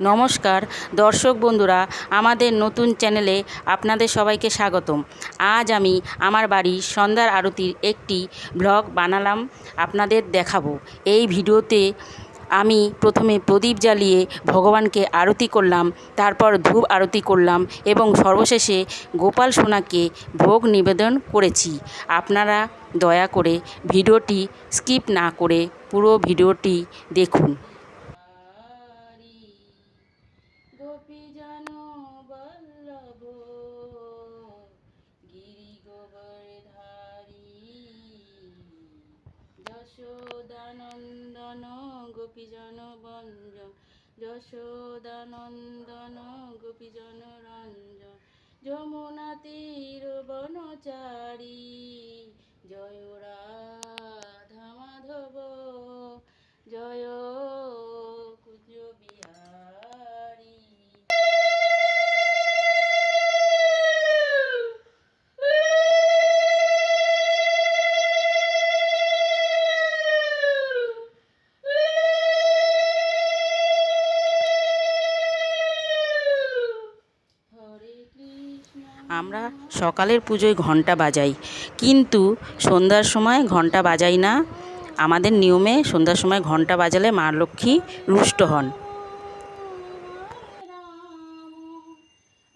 নমস্কার। দর্শক বন্ধুরা, আমাদের নতুন চ্যানেলে আপনাদের সবাইকে স্বাগতম। আজ আমি আমার বাড়ির সন্ধ্যার আরতির একটি ব্লগ বানালাম, আপনাদের দেখাবো। এই ভিডিওতে আমি প্রথমে প্রদীপ জ্বালিয়ে ভগবানকে আরতি করলাম, তারপর ধূপ আরতি করলাম এবং সর্বশেষে গোপাল সোনাকে ভোগ নিবেদন করেছি। আপনারা দয়া করে ভিডিওটি স্কিপ না করে পুরো ভিডিওটি দেখুন। গোপীজন বল্লভ গিরি গোবরধারী যশোদানন্দন গোপীজন বঞ্জন যশোদানন্দন গোপীজন রঞ্জন যমুনা তীর বনচারী। আমরা সকালের পুজোয় ঘণ্টা বাজাই। কিন্তু সন্ধ্যার সময় ঘণ্টা বাজাই না। আমাদের নিয়মে সন্ধ্যার সময় ঘণ্টা বাজালে মা লক্ষ্মী রুষ্ট হন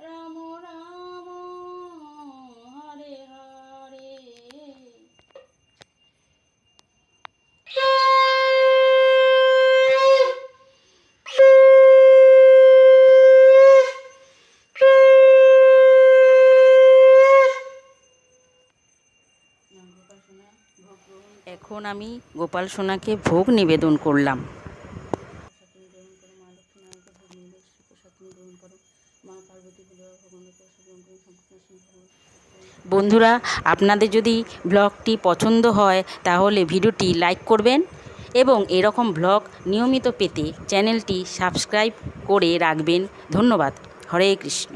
রাম রাম হরে হরে এখন আমি গোপাল সোনাকে ভোগ নিবেদন করলাম। বন্ধুরা, আপনাদের যদি ব্লগটি পছন্দ হয়, তাহলে ভিডিওটি লাইক করবেন এবং এরকম ব্লগ নিয়মিত পেতে চ্যানেলটি সাবস্ক্রাইব করে রাখবেন। ধন্যবাদ। হরে কৃষ্ণ।